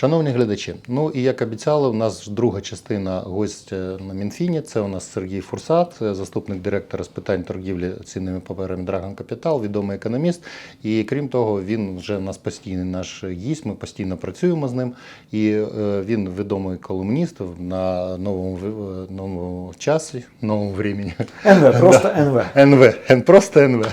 Шановні глядачі, ну і як обіцяли, у нас друга частина гость на Мінфіні. Це у нас Сергій Фурсат, заступник директора з питань торгівлі цінними паперами Dragon Capital, відомий економіст. І крім того, він вже у нас постійний наш гість. Ми постійно працюємо з ним. І е, він відомий колумніст на новому е, новому часі, новому времені. НВ, просто НВ. НВ, просто НВ.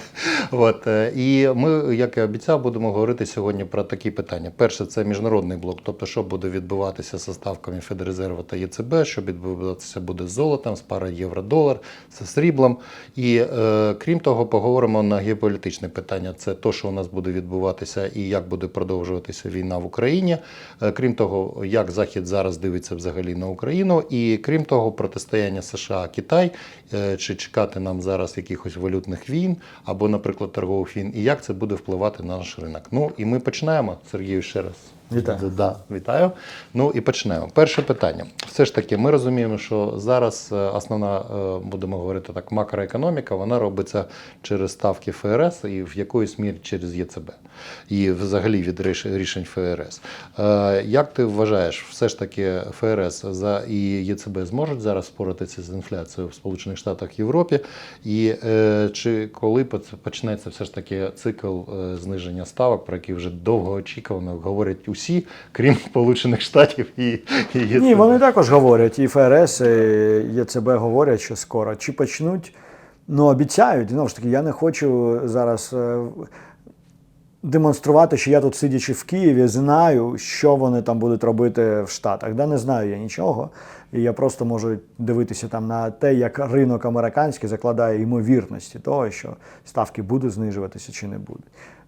От, е, і ми, як і обіцяв, будемо говорити сьогодні про такі питання. Перше, це міжнародний блок, тобто, що буде відбуватися з ставками Федрезерву та ЄЦБ, що відбуватися буде з золотом, з парою євро-долар, з сріблом. І е, крім того, поговоримо на геополітичне питання. Це те, що у нас буде відбуватися і як буде продовжуватися війна в Україні. Е, крім того, як Захід зараз дивиться взагалі на Україну, і крім того, протистояння США-Китай, е, чи чекати нам зараз якихось валютних війн або, наприклад, торгових війн, і як це буде впливати на наш ринок. Ну і ми починаємо. Сергію, ще раз. Вітаю. Да, вітаю. Ну і почнемо. Перше питання. Все ж таки, ми розуміємо, що зараз е, основна, е, будемо говорити так, макроекономіка, вона робиться через ставки ФРС і в якоїсь мірі через ЄЦБ. І взагалі від рішень ФРС. Е, Як ти вважаєш, все ж таки ФРС і ЄЦБ зможуть зараз впоратися з інфляцією в Сполучених Штатах Європі? І чи коли почнеться все ж таки цикл зниження ставок, про який вже довго очікувано, говорять усі, крім Сполучених Штатів і, і ЄЦБ? Ні, вони також говорять, і ФРС, і ЄЦБ говорять, що скоро. Чи почнуть? Ну, обіцяють. Знову ж таки, я не хочу зараз е, демонструвати, що я тут, сидячи в Києві, знаю, що вони там будуть робити в Штатах. Да, не знаю я нічого. І я просто можу дивитися там на те, як ринок американський закладає ймовірності того, що ставки будуть знижуватися чи не будуть.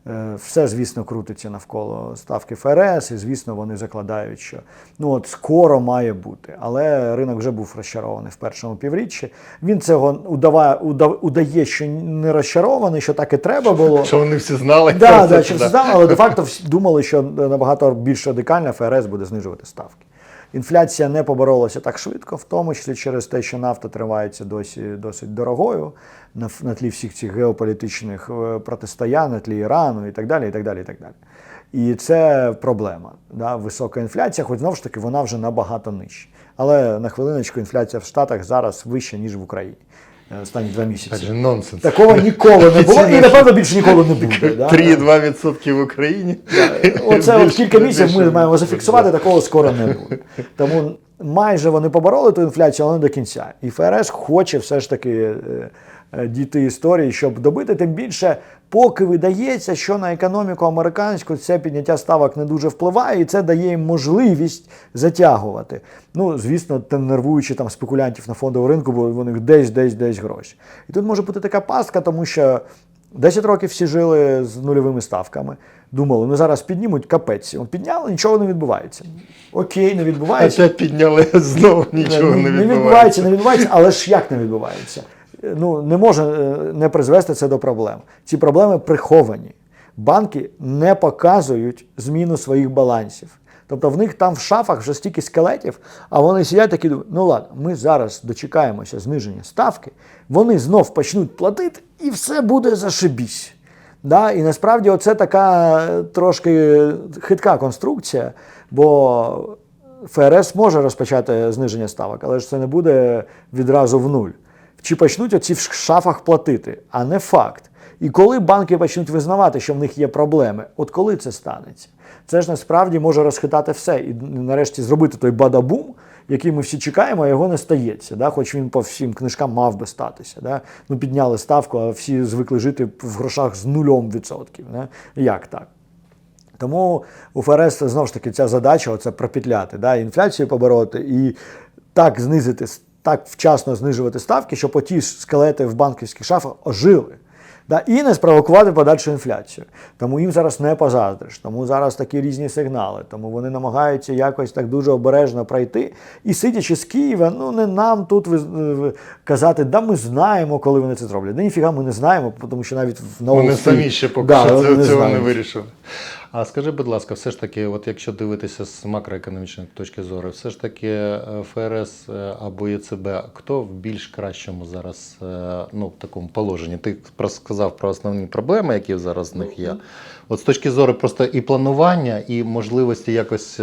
Е, Все, звісно, крутиться навколо ставки ФРС, і звісно, вони закладають, що ну от скоро має бути. Але ринок вже був розчарований в першому півріччі. Він цього удаває, удав, удає, що не розчарований, що так і треба було. Що вони всі знали? Да, да, через це, але де-факто всі думали, що набагато більш радикально ФРС буде знижувати ставки. Інфляція не поборолася так швидко, в тому числі через те, що нафта тривається досі досить дорогою на, на тлі всіх цих геополітичних е, протистоянь, на тлі Ірану і так далі. І так далі, і так далі. І це проблема. Да? Висока інфляція, хоч знову ж таки вона вже набагато нижча. Але на хвилиночку інфляція в Штатах зараз вища, ніж в Україні. Останні два місяці. Це нонсенс. Такого ніколи не було і напевно більше ніколи не буде. да? 3,2% в Україні. Оце от кілька місяців ми маємо зафіксувати, такого скоро не буде. Тому майже вони побороли ту інфляцію, але не до кінця. І ФРС хоче все ж таки е, дійти історії, щоб добити. Тим більше, поки видається, що на економіку американську це підняття ставок не дуже впливає, і це дає їм можливість затягувати. Ну, звісно, те нервуючи там спекулянтів на фондовому ринку, бо вони десь, десь, десь гроші. І тут може бути така пастка, тому що 10 років всі жили з нульовими ставками. Думали, ну зараз піднімуть капець. Підняли, нічого не відбувається. Окей, не відбувається. Опять підняли знову нічого не відбувається. відбувається, не відбувається, але ж як не відбувається? Ну, не може е, не призвести це до проблем. Ці проблеми приховані. Банки не показують зміну своїх балансів. Тобто в них там в шафах вже стільки скелетів, а вони сидять такі думають, ну ладно, ми зараз дочекаємося зниження ставки, вони знов почнуть платити, і все буде зашибісь. Да? І насправді оце така е, трошки хитка конструкція, бо ФРС може розпочати зниження ставок, але ж це не буде відразу в нуль. Чи почнуть оці в шафах платити, а не факт. І коли банки почнуть визнавати, що в них є проблеми, от коли це станеться? Це ж насправді може розхитати все і нарешті зробити той бадабум, який ми всі чекаємо, а його не стається. Да? Хоч він по всім книжкам мав би статися. Да? Ну, підняли ставку, а всі звикли жити в грошах з нульом відсотків. Да? Як так? Тому у ФРС знову ж таки ця задача оце пропетляти, да, інфляцію побороти і так знизити, так вчасно знижувати ставки, щоб оті скелети в банківських шафах ожили. Да, і не спровокувати подальшу інфляцію. Тому їм зараз не позаздриш, тому зараз такі різні сигнали. Тому вони намагаються якось так дуже обережно пройти. І сидячи з Києва, ну не нам тут ви- казати, да ми знаємо, коли вони це зроблять. Да ніфіга ми не знаємо, тому що навіть в новому Вони самі ще поки Да, що цього, не не вирішили. А скажи, будь ласка, все ж таки, от якщо дивитися з макроекономічної точки зору, все ж таки е, ФРС е, або ЄЦБ, хто в більш кращому зараз е, ну, в такому положенні? Ти про- сказав про основні проблеми, які зараз в них є. От з точки зору просто і планування, і можливості якось.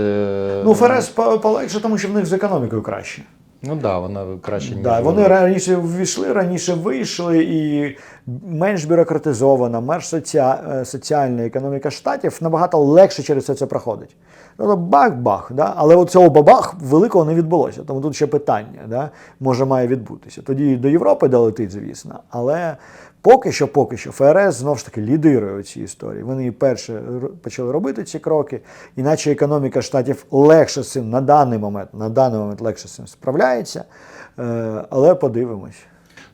Ну, ФРС полегше, тому що в них з економікою краще. Ну так, да, вона краще ніж. Да, вони раніше ввійшли, раніше вийшли, і менш бюрократизована, менш соці- е, соціальна економіка штатів набагато легше через все це проходить. Ну, бах-бах, да? але цього бабах великого не відбулося. Тому тут ще питання, да? може має відбутися. Тоді до Європи долетить, звісно. Але поки що, поки що, ФРС знову ж таки лідирує у цій історії. Вони перше почали робити ці кроки, іначе економіка штатів легше з цим на даний момент, на даний момент легше з цим справляється. Е, але подивимось.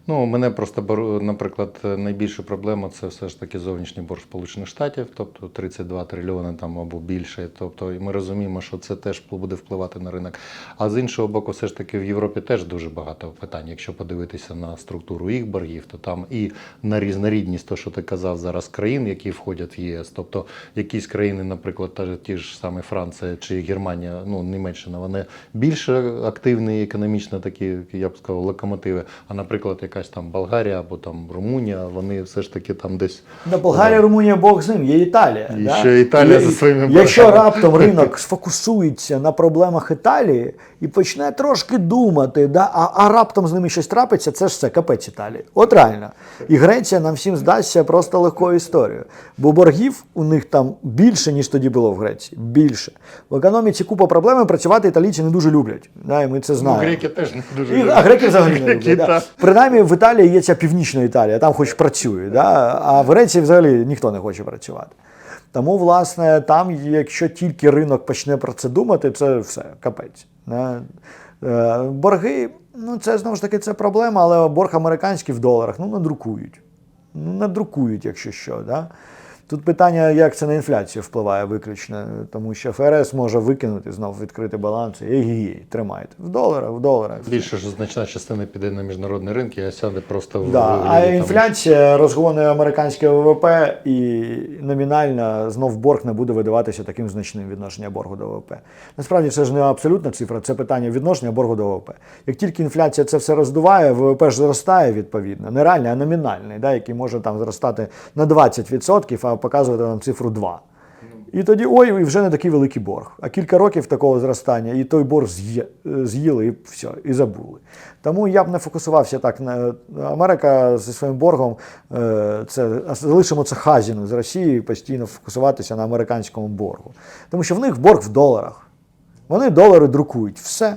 Ну, мене просто наприклад, найбільша проблема це все ж таки зовнішній борг Сполучених Штатів, тобто 32 трильйони там або більше. Тобто, ми розуміємо, що це теж буде впливати на ринок. А з іншого боку, все ж таки в Європі теж дуже багато питань. Якщо подивитися на структуру їх боргів, то там і на різнорідність, то що ти казав зараз, країн, які входять в ЄС. Тобто якісь країни, наприклад, та ті ж саме Франція чи Германія, ну Німеччина, вони більш активні економічно такі, я б сказав, локомотиви. А наприклад, якась там Болгарія або там Румунія, вони все ж таки там десь На Болгарія, Румунія, Бог з ним, є Італія. І да? ще Італія І- за своїми Якщо раптом ринок сфокусується на проблемах Італії і почне трошки думати, да? а, а раптом з ними щось трапиться, це ж все капець Італії. От реально. І Греція нам всім здасться просто легкою історією. Бо боргів у них там більше, ніж тоді було в Греції. Більше. В економіці купа проблем, працювати італійці не дуже люблять. Да? І ми це ну, греки теж не дуже. І, а греки взагалі не люблять. Да. так. В Італії є ця північна Італія, там хоч працює, да? а в Греції взагалі ніхто не хоче працювати. Тому, власне, там, якщо тільки ринок почне про це думати, це все, капець. Е, Борги, ну це знову ж таки це проблема, але борг американський в доларах ну надрукують. Ну, надрукують, якщо що. Да? Тут питання, як це на інфляцію впливає виключно, тому що ФРС може викинути знову відкрити баланс і ей, тримайте. В доларах, в доларах. Більше ж значна частина піде на міжнародні ринки, а сяде просто в Да, вигляді а там інфляція розгонує американське ВВП і номінально знов борг не буде видаватися таким значним відношення боргу до ВВП. Насправді це ж не абсолютна цифра, це питання відношення боргу до ВВП. Як тільки інфляція це все роздуває, ВВП ж зростає відповідно, не реальний, а номінальний, да, який може там зростати на 20%, а показувати нам цифру 2. І тоді ой, і вже не такий великий борг. А кілька років такого зростання, і той борг е, з'їли, і все, і забули. Тому я б не фокусувався так на Америка зі своїм боргом. е, Це залишимо це хазіну з Росії постійно фокусуватися на американському боргу. Тому що в них борг в доларах. Вони долари друкують. Все.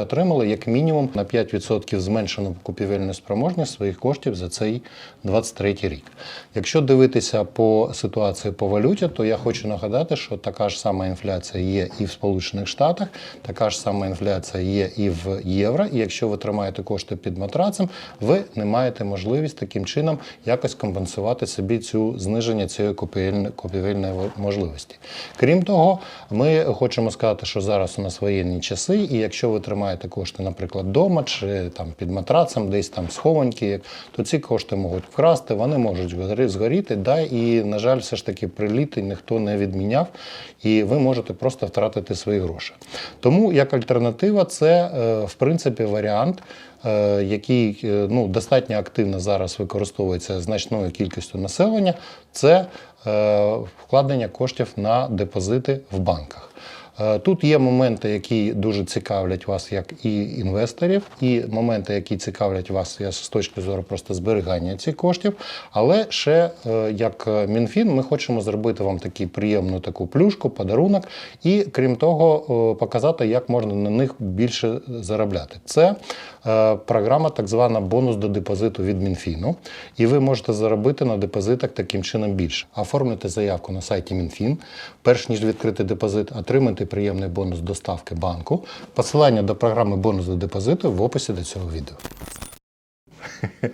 отримали як мінімум на 5% зменшену купівельну спроможність своїх коштів за цей 23 рік. Якщо дивитися по ситуації по валюті, то я хочу нагадати, що така ж сама інфляція є і в Сполучених Штатах, така ж сама інфляція є і в євро. І якщо ви тримаєте кошти під матрацем, ви не маєте можливість таким чином якось компенсувати собі цю зниження цієї купівельної можливості. Крім того, ми хочемо сказати, що зараз у нас воєнні часи, і якщо ви тримаєте кошти, наприклад, вдома чи там під матрацем, десь там схованки, то ці кошти можуть вкрасти, вони можуть згоріти. Да, і, на жаль, все ж таки приліти ніхто не відміняв, і ви можете просто втратити свої гроші. Тому як альтернатива, це е, в принципі варіант. е, Який е, ну, достатньо активно зараз використовується значною кількістю населення, це е, вкладення коштів на депозити в банках. Е, Тут є моменти, які дуже цікавлять вас як і інвесторів, і моменти, які цікавлять вас я з точки зору просто зберігання цих коштів. Але ще е, як Мінфін, ми хочемо зробити вам таку приємну таку плюшку, подарунок, і крім того, е, показати, як можна на них більше заробляти. Це програма, так звана бонус до депозиту від Мінфіну. І ви можете заробити на депозитах таким чином більше. Оформлюйте заявку на сайті Мінфін. Перш ніж відкрити депозит, отримайте приємний бонус доставки банку. Посилання до програми бонус до депозиту в описі до цього відео.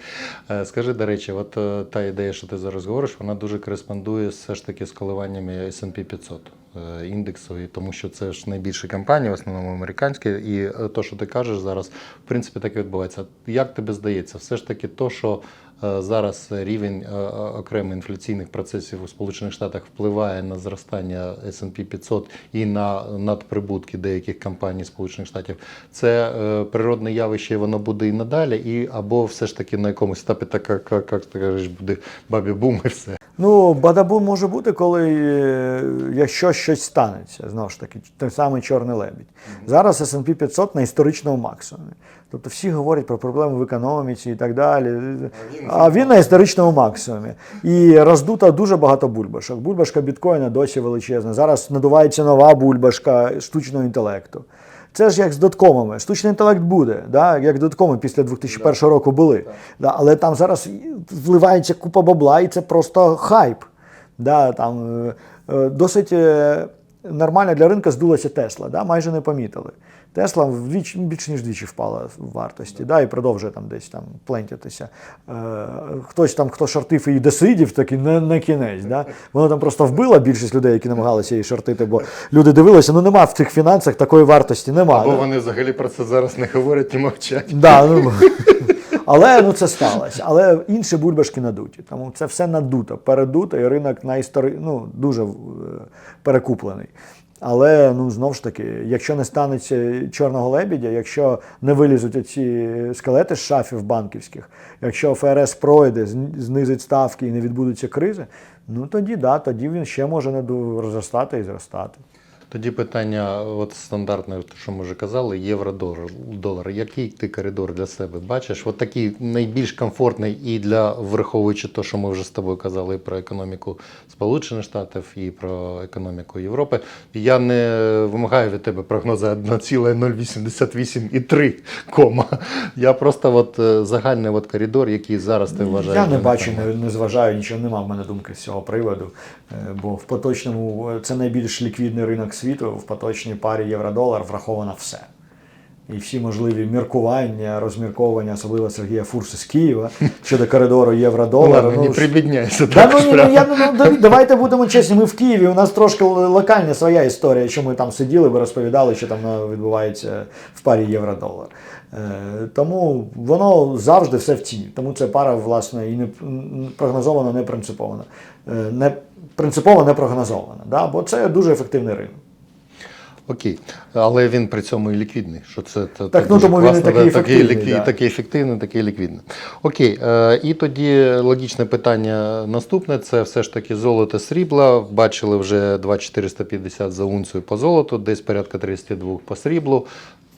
Е, Скажи, до речі, от е, та ідея, що ти зараз говориш, вона дуже кореспондує все ж таки з коливаннями S&P 500 е, індексу, і тому що це ж найбільші компанії, в основному американські, і то, що ти кажеш зараз, в принципі, так і відбувається. Як тобі здається, все ж таки, то, що зараз рівень е, е, окремих інфляційних процесів у Сполучених Штатах впливає на зростання S&P 500 і на надприбутки деяких компаній Сполучених Штатів, це е, природне явище, воно буде і надалі, і або все ж таки на якомусь етапі так, як, як, ти кажеш, буде бабі бум і все. Ну, бадабун може бути, коли е, якщо щось станеться, знову ж таки, той самий чорний лебідь. Зараз S&P 500 на історичному максимумі. Тобто всі говорять про проблеми в економіці і так далі. А він на історичному максимумі. І роздута дуже багато бульбашок. Бульбашка біткоїна досі величезна. Зараз надувається нова бульбашка штучного інтелекту. Це ж як з доткомами. Штучний інтелект буде, да? як доткоми після 2001 року були. Да? Але там зараз вливається купа бабла, і це просто хайп. Да? Там, е, е, досить е, нормально для ринку здулася Тесла, да? майже не помітили. Тесла вдвічі, більше ніж двічі впала в вартості, да? і продовжує там десь там плентятися. Е, хтось там, хто шортив і досидів, такий не, не кінець. Да? Воно там просто вбило більшість людей, які намагалися її шортити, бо люди дивилися, ну нема в цих фінансах такої вартості, нема. Або да? вони взагалі про це зараз не говорять і мовчать. Да, ну, але ну, це сталося. Але інші бульбашки надуті. Тому це все надуто, передуто, і ринок на історі... ну, дуже е, перекуплений. Але ну знову ж таки, якщо не станеться чорного лебідя, якщо не вилізуть ці скелети з шафів банківських, якщо ФРС пройде, знизить ставки і не відбудуться кризи, ну тоді да, тоді він ще може не розростати і зростати. Тоді питання, от стандартне, що ми вже казали, євро-долар. Який ти коридор для себе бачиш? От такий найбільш комфортний і для враховуючи те, що ми вже з тобою казали про економіку Сполучених Штатів і про економіку Європи. Я не вимагаю від тебе прогнози 1,088 і 3 кома. Я просто от е, загальний от коридор, який зараз ти вважаєш. Я не бачу, не, не зважаю, нічого нема в мене думки з цього приводу. Е, Бо в поточному е, це найбільш ліквідний ринок світу. В поточній парі євро-долар враховано все. І всі можливі міркування, розмірковання, особливо Сергія Фурси з Києва щодо коридору Ну, євро-долар. ладно, не прибідняйся. Да, так ну, ну, я, ну, ну, давайте будемо чесні, ми в Києві, у нас трошки локальна своя історія, що ми там сиділи, ви розповідали, що там е, відбувається в парі євро-долар. Е, тому воно завжди все в ціні. Тому це пара, власне, і не прогнозована, не принципована. Е, не, принципово не прогнозована, да? бо це дуже ефективний ринок. Окей, але він при цьому і ліквідний. Що це та- Так, та ну, тому класно, він такий такий, ефективний, да. такий ефективний, такий ліквідний. Окей, е, і тоді логічне питання наступне: це все ж таки золото срібла. Бачили вже 2450 за унцію по золоту, десь порядка 32 по сріблу.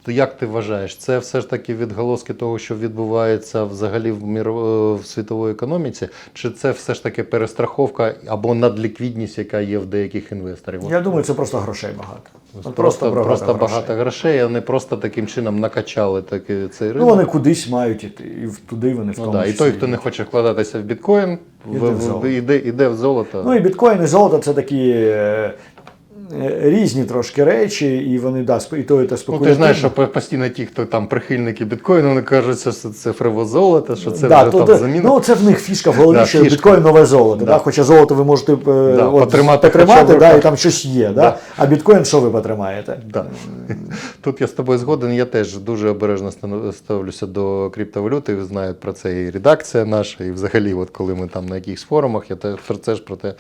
То Як ти вважаєш, це все ж таки відголоски того, що відбувається взагалі в мір в світовій економіці, чи це все ж таки перестраховка або надліквідність, яка є в деяких інвесторів? От Я думаю, це просто грошей багато. От Просто, багато просто грошей. багато грошей, а не просто таким чином накачали таки цей Ну, вони кудись мають іти, і туди вони в Ну, тому да. І той, хто не хоче вкладатися в біткоін, Іде в, в в, золото. іде, іде в золото. Ну і біткоін, і золото це такі е, е, різні трошки речі, і вони да, і то, і те Ну, ти знаєш, що постійно ті, хто там прихильники біткоїну, вони кажуть, що це цифрове золото, що це да, вже то, там заміна. Ну, це в них фішка в голові, Да, що фішка. біткоін нове золото. Да. Да. Хоча золото ви можете е, от, потримати потримати да, і там щось є. Да? Да. А біткоін що ви потримаєте? Да. Тут я з тобою згоден. Я теж дуже обережно ставлюся до криптовалюти. Знають про це і редакція наша, і взагалі, от коли ми там на якихось форумах, я те- про це ж про те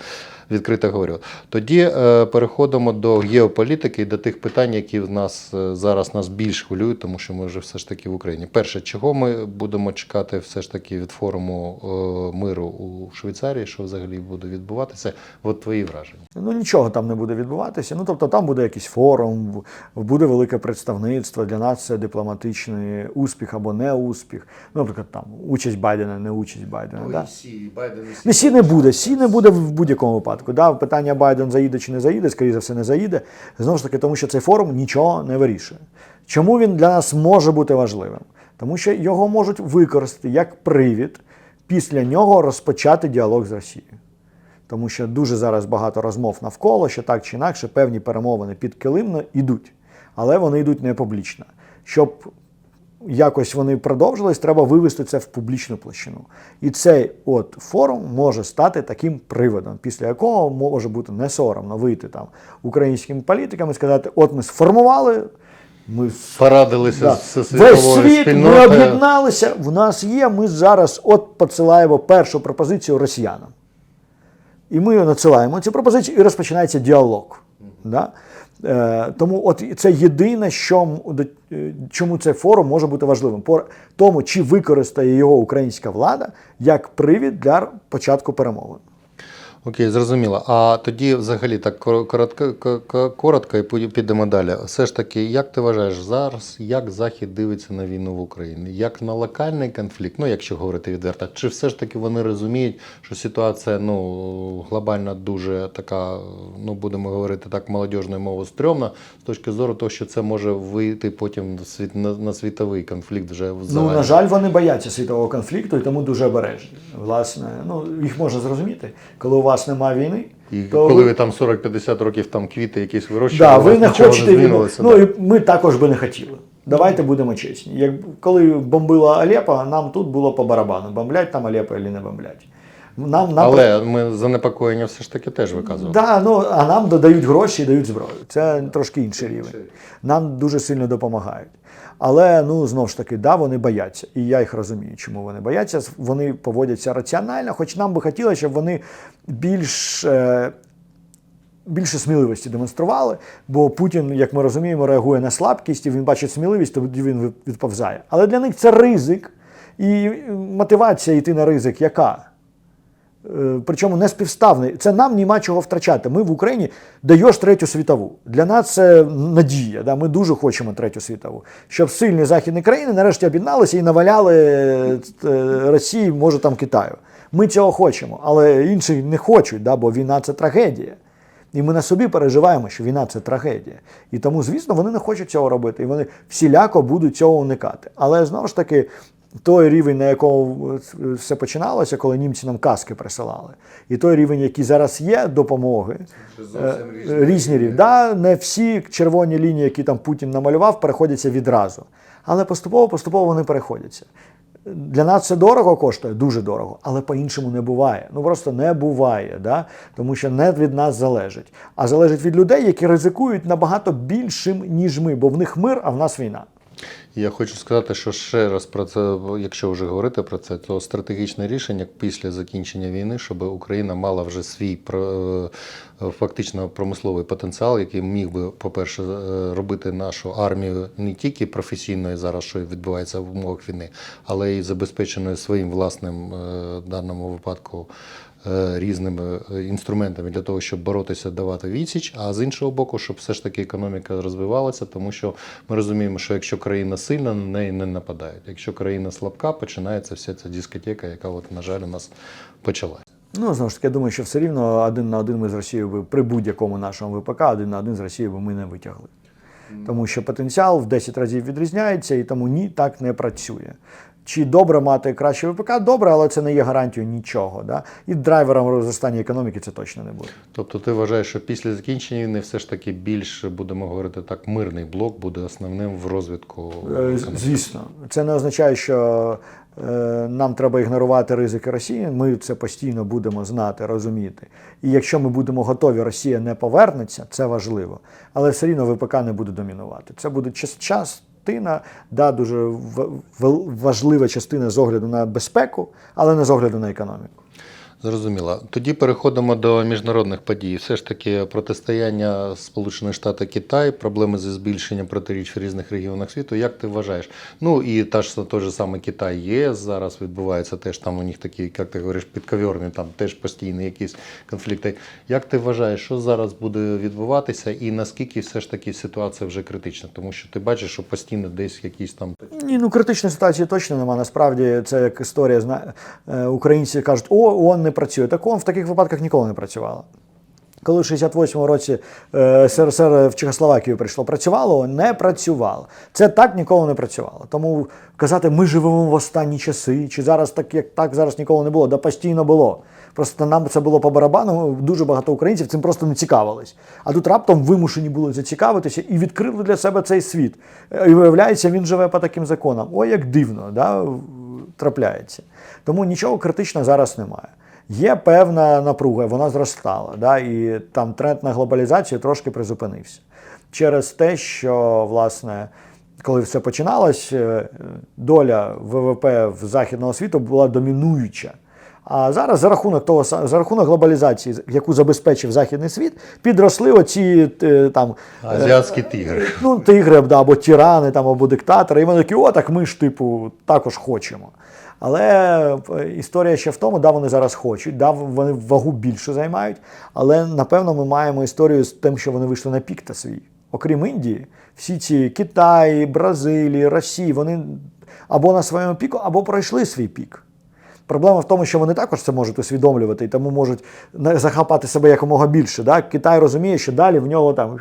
відкрито говорю. Тоді е, переходимо до геополітики і до тих питань, які в нас е, зараз нас більш хвилюють, тому що ми вже все ж таки в Україні. Перше, чого ми будемо чекати все ж таки від форуму е, миру у Швейцарії, що взагалі буде відбуватися? От твої враження. Ну нічого там не буде відбуватися. Ну тобто там буде якийсь форум, буде велике представництво. Для нас це дипломатичний успіх або не успіх. Ну, наприклад, там участь Байдена, не участь Байдена. да? Не сі не буде, сі не буде в будь-якому випадку. Да? Питання Байден заїде чи не заїде, скоріше за все, не заїде. Знову ж таки, тому що цей форум нічого не вирішує. Чому він для нас може бути важливим? Тому що його можуть використати як привід після нього розпочати діалог з Росією. Тому що дуже зараз багато розмов навколо, що так чи інакше певні перемовини підкилимно йдуть, але вони йдуть не публічно. Щоб якось вони продовжились, треба вивести це в публічну площину. І цей от форум може стати таким приводом, після якого може бути не соромно вийти там українським політикам і сказати: от ми сформували. Ми Порадилися Да. з Весь світ, ми об'єдналися. В нас є. Ми зараз от посилаємо першу пропозицію росіянам. І ми надсилаємо цю пропозицію, і розпочинається діалог. Да? Е, тому от це єдине, що, е, чому цей форум може бути важливим. По тому, чи використає його українська влада як привід для початку перемовин. Окей, зрозуміло. А тоді, взагалі, так коротко, ко- ко- коротко і підемо далі. Все ж таки, як ти вважаєш зараз, як Захід дивиться на війну в Україні? Як на локальний конфлікт, ну якщо говорити відверто, чи все ж таки вони розуміють, що ситуація ну, глобально дуже така, ну будемо говорити так, молодіжною мовою, стрьомна, з точки зору того, що це може вийти потім світ, на, на світовий конфлікт вже в Ну, на жаль, вони бояться світового конфлікту і тому дуже обережні. Власне, ну їх можна зрозуміти, коли у вас немає війни. І то коли ви- там 40-50 років там квіти якісь вирощували, Да, ви не хочете війну. Ну і ми також би не хотіли. Давайте будемо чесні. Як коли бомбила Алепа, нам тут було по барабану, бомблять там Алепа чи не бомблять. Нам, нам Але ми занепокоєння все ж таки теж виказували. Да, ну, а нам додають гроші і дають зброю. Це трошки інший рівень. Нам дуже сильно допомагають. Але ну знову ж таки, да, вони бояться. І я їх розумію, чому вони бояться. Вони поводяться раціонально, хоч нам би хотілося, щоб вони більш. Е, Більше сміливості демонстрували, бо Путін, як ми розуміємо, реагує на слабкість, і він бачить сміливість, то він відповзає. Але для них це ризик, і мотивація йти на ризик яка? Е, Причому не співставний. Це нам нема чого втрачати. Ми в Україні даєш третю світову. Для нас це надія. Да? Ми дуже хочемо третю світову. Щоб сильні західні країни нарешті об'єдналися і наваляли е, Росії, може там Китаю. Ми цього хочемо, але інші не хочуть, да? бо війна це трагедія. І ми на собі переживаємо, що війна це трагедія. І тому, звісно, вони не хочуть цього робити. І вони всіляко будуть цього уникати. Але знову ж таки, той рівень, на якому е, все починалося, коли німці нам каски присилали, і той рівень, який зараз є допомоги, е, різні рівні. Да, не всі червоні лінії, які там Путін намалював, переходяться відразу. Але поступово-поступово вони переходяться. Для нас це дорого коштує, дуже дорого, але по-іншому не буває. Ну просто не буває, да? тому що не від нас залежить, а залежить від людей, які ризикують набагато більшим, ніж ми, бо в них мир, а в нас війна. Я хочу сказати, що ще раз про це, якщо вже говорити про це, то стратегічне рішення після закінчення війни, щоб Україна мала вже свій е, фактично промисловий потенціал, який міг би, по-перше, е, робити нашу армію не тільки професійною зараз, що відбувається в умовах війни, але й забезпеченою своїм власним е, в даному випадку. Різними інструментами для того, щоб боротися, давати відсіч, а з іншого боку, щоб все ж таки економіка розвивалася, тому що ми розуміємо, що якщо країна сильна, на неї не нападають. Якщо країна слабка, починається вся ця дискотека, яка, от, на жаль, у нас почалась. Ну, знову ж таки, я думаю, що все рівно один на один ми з Росією би при будь-якому нашому ВПК один на один з Росією би ми не витягли. Тому що потенціал в 10 разів відрізняється, і тому ні, так не працює. Чи добре мати краще ВПК? Добре, але це не є гарантією нічого. Да? І драйвером зростання економіки це точно не буде. Тобто ти вважаєш, що після закінчення війни все ж таки більш, будемо говорити так, мирний блок буде основним в розвитку. Е, економіки? Звісно, це не означає, що е, нам треба ігнорувати ризики Росії. Ми це постійно будемо знати, розуміти. І якщо ми будемо готові, Росія не повернеться, це важливо. Але все рівно ВПК не буде домінувати. Це буде час. Частина, да, дуже важлива частина з огляду на безпеку, але не з огляду на економіку. Зрозуміло. Тоді переходимо до міжнародних подій. Все ж таки протистояння Сполучених Штатів Китай, проблеми зі збільшенням протиріч в різних регіонах світу. Як ти вважаєш? Ну і та ж той же саме Китай ЄС зараз відбувається теж там у них такі, як ти говориш, підковірні, там теж постійні якісь конфлікти. Як ти вважаєш, що зараз буде відбуватися, і наскільки все ж таки ситуація вже критична? Тому що ти бачиш, що постійно десь якісь там Ні, ну критичної ситуації точно нема. Насправді це як історія. е, Українці кажуть, о, ООН не працює. Так в таких випадках ніколи не працювала. Коли в 68-му році е, СРСР в Чехословакію прийшло, працювало, не працювало. Це так ніколи не працювало. Тому казати, ми живемо в останні часи, чи зараз так, як так зараз ніколи не було, да постійно було. Просто нам це було по барабану. Дуже багато українців цим просто не цікавились. А тут раптом вимушені були зацікавитися і відкрили для себе цей світ. І виявляється, він живе по таким законам. Ой, як дивно, да, трапляється. Тому нічого критичного зараз немає. Є певна напруга, вона зростала, да, і там тренд на глобалізацію трошки призупинився. Через те, що, власне, коли все починалось, е, доля ВВП в західного світу була домінуюча. А зараз за рахунок того за рахунок глобалізації, яку забезпечив західний світ, підросли оці е, там азіатські тигри. ну, тигри да, або тирани, там, або диктатори. І вони такі, о, так ми ж, типу, також хочемо. Але е, історія ще в тому, да, вони зараз хочуть, да, вони вагу більше займають. Але напевно ми маємо історію з тим, що вони вийшли на пік та свій. Окрім Індії, всі ці Китаї, Бразилії, Росії, вони або на своєму піку, або пройшли свій пік. Проблема в тому, що вони також це можуть усвідомлювати і тому можуть захапати себе якомога більше. Да? Китай розуміє, що далі в нього там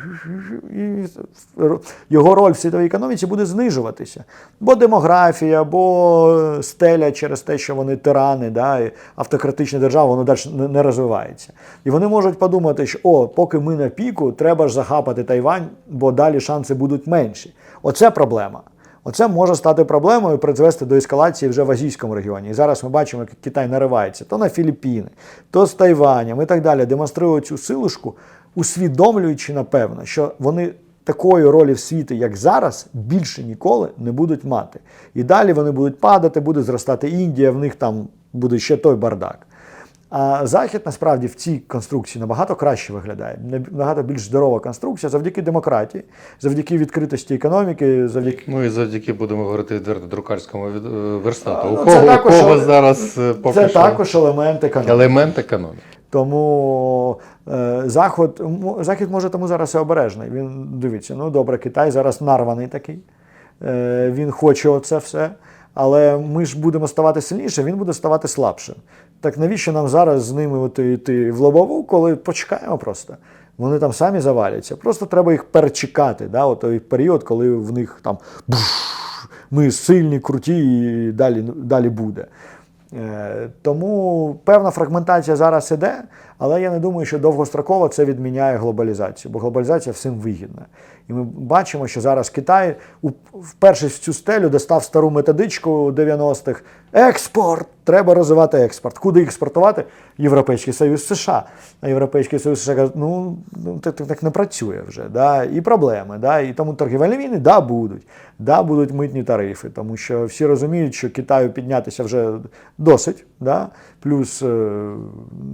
його роль в світовій економіці буде знижуватися. Бо демографія, бо стеля через те, що вони тирани, да? і автократична держава, воно далі не- розвивається. І вони можуть подумати, що о, поки ми на піку, треба ж захапати Тайвань, бо далі шанси будуть менші. Оце проблема. Оце може стати проблемою і призвести до ескалації вже в азійському регіоні. І зараз ми бачимо, як Китай наривається то на Філіппіни, то з Тайванем і так далі, демонструє цю силушку, усвідомлюючи, напевно, що вони такої ролі в світі, як зараз, більше ніколи не будуть мати. І далі вони будуть падати, буде зростати Індія, в них там буде ще той бардак. А Захід насправді в цій конструкції набагато краще виглядає. Набагато більш здорова конструкція завдяки демократії, завдяки відкритості економіки, завдяки Ну і завдяки будемо говорити відверто друкарському від- верстату. У кого, це також, у кого зараз поки це що також елемент економіки. елемент економіки. Тому е, Захід, Захід може тому зараз і обережний. Він дивиться, ну добре, Китай зараз нарваний такий. Е, він хоче оце все. Але ми ж будемо ставати сильніше, він буде ставати слабшим. Так навіщо нам зараз з ними от йти в лобову, коли почекаємо просто? Вони там самі заваляться. Просто треба їх перечекати. Да? От той період, коли в них там «буш», ми сильні, круті, і далі, далі буде. Е, Тому певна фрагментація зараз іде, але я не думаю, що довгостроково це відміняє глобалізацію, бо глобалізація всім вигідна. І ми бачимо, що зараз Китай вперше в цю стелю достав стару методичку 90-х. Експорт! Треба розвивати експорт. Куди експортувати? Європейський Союз США. А Європейський Союз США каже, ну, ну так, так, так не працює вже. Да? І проблеми. Да? І тому торгівельні війни да, будуть. Да, будуть митні тарифи, тому що всі розуміють, що Китаю піднятися вже досить. Да? Плюс е,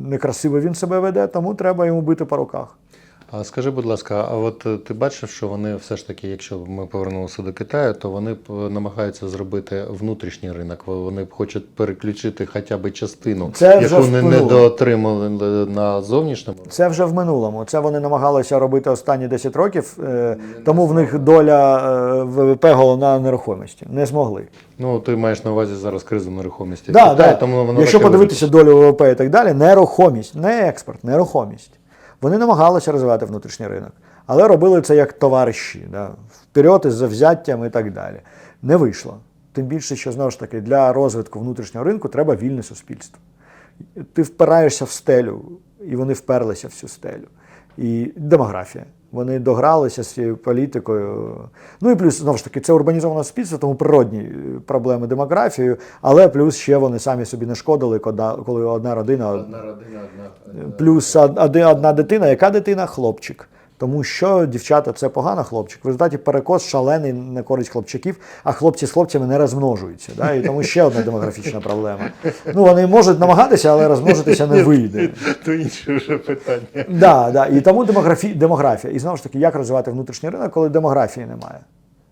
некрасиво він себе веде, тому треба йому бити по руках. А скажи, будь ласка, а от е, ти бачив, що вони все ж таки, якщо ми повернулися до Китаю, то вони е, намагаються зробити внутрішній ринок. Вони хочуть переключити хоча б частину, Це яку не, не вплинуло. доотримали на зовнішньому. Це вже в минулому. Це вони намагалися робити останні 10 років, е, тому в них доля е, ВВП головна нерухомості. Не змогли. Ну, ти маєш на увазі зараз кризу нерухомості. Да, Китаї, да. тому воно Якщо подивитися долю ВВП і так далі, нерухомість, не експорт, нерухомість. Вони намагалися розвивати внутрішній ринок, але робили це як товариші, да, вперед із завзяттям і так далі. Не вийшло. Тим більше, що знову ж таки для розвитку внутрішнього ринку треба вільне суспільство. Ти впираєшся в стелю, і вони вперлися в цю стелю. І демографія. Вони догралися з цією політикою. Ну і плюс, знову ж таки, це урбанізоване суспільство, тому природні е, проблеми демографією, але плюс ще вони самі собі не шкодили, коли одна родина Одна родина, одна. плюс од- одна дитина. Яка дитина? Хлопчик. Тому що дівчата це погано хлопчик. В результаті перекос шалений на користь хлопчиків, а хлопці з хлопцями не розмножуються. Да? І тому ще одна демографічна проблема. Ну вони можуть намагатися, але розмножитися не вийде. То інше вже питання. Да, да. І тому демографі... демографія. І знову ж таки, як розвивати внутрішній ринок, коли демографії немає?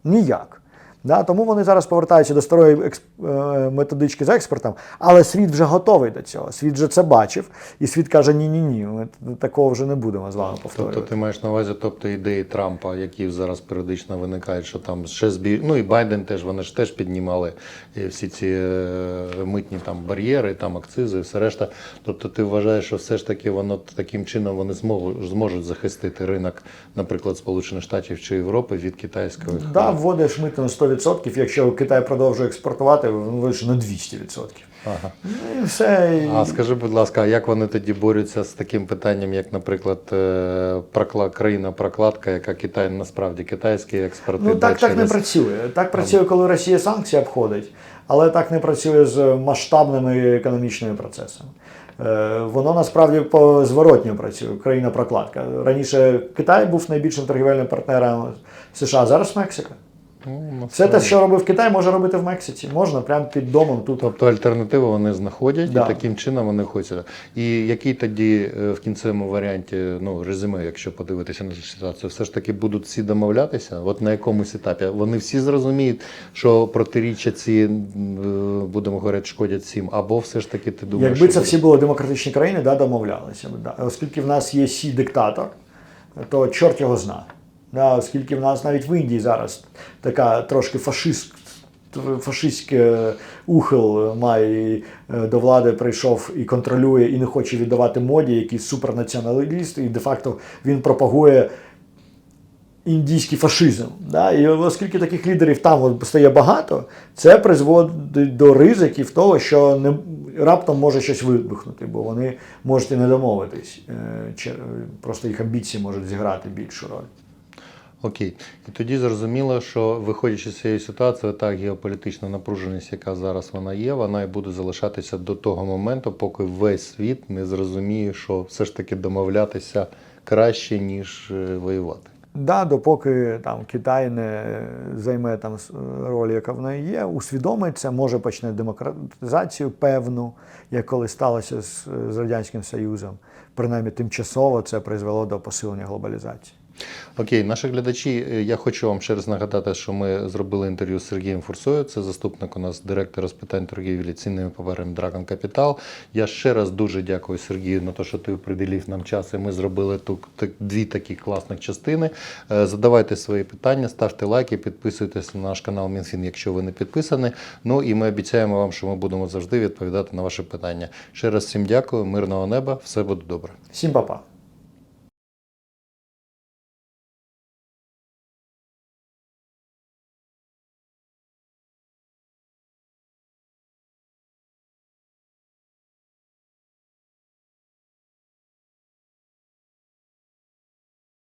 Ніяк. Да, тому вони зараз повертаються до старої експ... е, методички з експортом, але світ вже готовий до цього. Світ вже це бачив, і світ каже: ні, ні, ні, ми такого вже не будемо з вами повторювати. Тобто ти маєш на увазі, тобто ідеї Трампа, які зараз періодично виникають, що там ще збі... ну і Байден теж вони ж теж піднімали е, всі ці е, митні там бар'єри, там акцизи, і все решта. Тобто ти вважаєш, що все ж таки воно таким чином вони зможуть, зможуть захистити ринок, наприклад, Сполучених Штатів чи Європи від китайської Да, вводиш мито на 100%, якщо Китай продовжує експортувати, вводиш на 200%. Ага. Ну, І все. А скажи, будь ласка, а як вони тоді борються з таким питанням, як, наприклад, е, прокла... країна-прокладка, яка Китай насправді китайський експорт Ну так, так не працює. Так працює, коли Росія санкції обходить, але так не працює з масштабними економічними процесами. Е, Воно насправді по зворотньо працює, країна-прокладка. Раніше Китай був найбільшим торгівельним партнером США, зараз Мексика. Ну, Все те, що робив Китай, може робити в Мексиці. Можна прямо під домом тут. Тобто альтернативу вони знаходять Да. і таким чином вони хочуть. І який тоді е, в кінцевому варіанті ну, резюме, якщо подивитися на цю ситуацію, все ж таки будуть всі домовлятися? От на якомусь етапі? Вони всі зрозуміють, що протиріччя ці, е, будемо говорити, шкодять всім, або все ж таки ти думаєш, Якби це буде? всі були демократичні країни, да, домовлялися б. Да. Оскільки в нас є сі диктатор, то чорт його зна. Оскільки в нас навіть в Індії зараз така трошки фашист, фашистський ухил має і, е, до влади прийшов і контролює, і не хоче віддавати моді, який супернаціоналіст, і де-факто він пропагує індійський фашизм. Да? І оскільки таких лідерів там стає багато, це призводить до ризиків того, що не, раптом може щось вибухнути, бо вони можуть і не домовитись. Е, Просто їх амбіції можуть зіграти більшу роль. Окей. І тоді зрозуміло, що виходячи з цієї ситуації, та геополітична напруженість, яка зараз вона є, вона і буде залишатися до того моменту, поки весь світ не зрозуміє, що все ж таки домовлятися краще, ніж е, воювати. Да, допоки там Китай не займе там роль, яка в неї є, усвідомиться, може почне демократизацію певну, як коли сталося з, з Радянським Союзом. Принаймні тимчасово це призвело до посилення глобалізації. Окей, наші глядачі, е, я хочу вам ще раз нагадати, що ми зробили інтерв'ю з Сергієм Фурсою. Це заступник у нас директора з питань торгівлі цінними паперами Dragon Capital. Я ще раз дуже дякую Сергію на те, що ти приділив нам час, і ми зробили тут дві такі класних частини. Е, Задавайте свої питання, ставте лайки, підписуйтесь на наш канал Мінфін, якщо ви не підписані. Ну і ми обіцяємо вам, що ми будемо завжди відповідати на ваші питання. Ще раз всім дякую, мирного неба, все буде добре. Всім па-па.